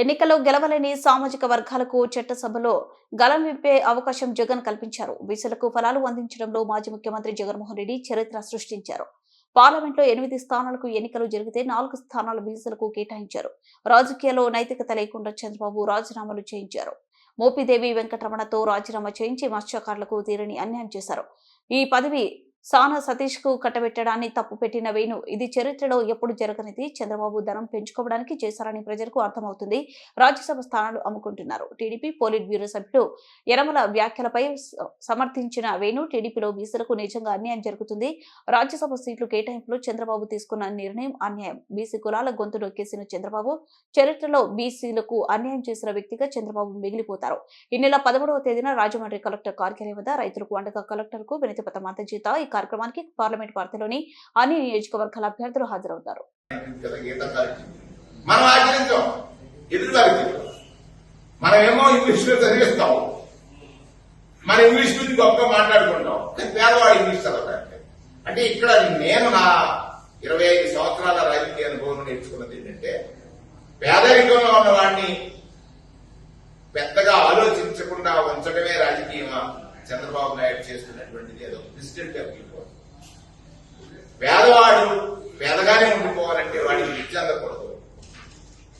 ఎన్నికల్లో గెలవలేని సామాజిక వర్గాలకు చట్టసభలో గలం విప్పే అవకాశం జగన్ కల్పించారు. బీసీలకు ఫలాలు అందించడంలో మాజీ ముఖ్యమంత్రి జగన్మోహన్ రెడ్డి చరిత్ర సృష్టించారు. పార్లమెంట్లో ఎనిమిది స్థానాలకు ఎన్నికలు జరిగితే నాలుగు స్థానాలు బీసీలకు కేటాయించారు. రాజకీయాల్లో నైతికత లేకుండా చంద్రబాబు రాజీనామాలు చేయించారు. మోపిదేవి వెంకటరమణతో రాజీనామా చేయించి మత్స్యకారులకు తీరని అన్యాయం చేశారు. ఈ పదవి సానా సతీష్కు కట్టబెట్టడాన్ని తప్పు పెట్టిన వేణు ఇది చరిత్రలో ఎప్పుడు జరగనిది? చంద్రబాబు ధనం పెంచుకోవడానికి చేశారని ప్రజలకు అర్థమవుతుంది. రాజ్యసభ స్థానాలు అమ్ముకుంటున్నారు. టీడీపీ పోలిట్ బ్యూరో సభ్యుడు యనమల వ్యాఖ్యలపై సమర్థించిన వేణు టీడీపీలో బీసీలకు నిజంగా అన్యాయం జరుగుతుంది. రాజ్యసభ సీట్లు కేటాయింపులో చంద్రబాబు తీసుకున్న నిర్ణయం అన్యాయం. బీసీ కులాల గొంతు నొక్కేసిన చంద్రబాబు చరిత్రలో బీసీలకు అన్యాయం చేసిన వ్యక్తిగా చంద్రబాబు మిగిలిపోతారు. ఈ నెల పదమూడవ తేదీన రాజమండ్రి కలెక్టర్ కార్యాలయం వద్ద రైతులకు అండగా కలెక్టర్కు వినతి పత్రం అందజేత ఈ కార్యక్రమానికి పార్లమెంట్ పరిధిలోని అన్ని నియోజకవర్గాల అభ్యర్థులు హాజరవుతారు. మనమేమో ఇంగ్లీష్లో చదివిస్తాం. మన ఇంగ్లీష్ గురించి గొప్ప మాట్లాడుకుంటాం. పేదవాడు ఇంగ్లీష్ చదవడానికి అంటే ఇక్కడ నేను నా ఇరవై ఐదు సంవత్సరాల రాజకీయ అనుభవం నేర్చుకున్నది ఏంటంటే పేదరికంలో ఉన్నవాడిని పెద్దగా ఆలోచించకుండా ఉంచడమే రాజకీయమా? చంద్రబాబు నాయుడు చేస్తున్నటువంటిది ఏదో ప్రెసిడెంట్గా వెళ్ళిపోతుంది. పేదవాడు పేదగానే ఉండిపోతాడు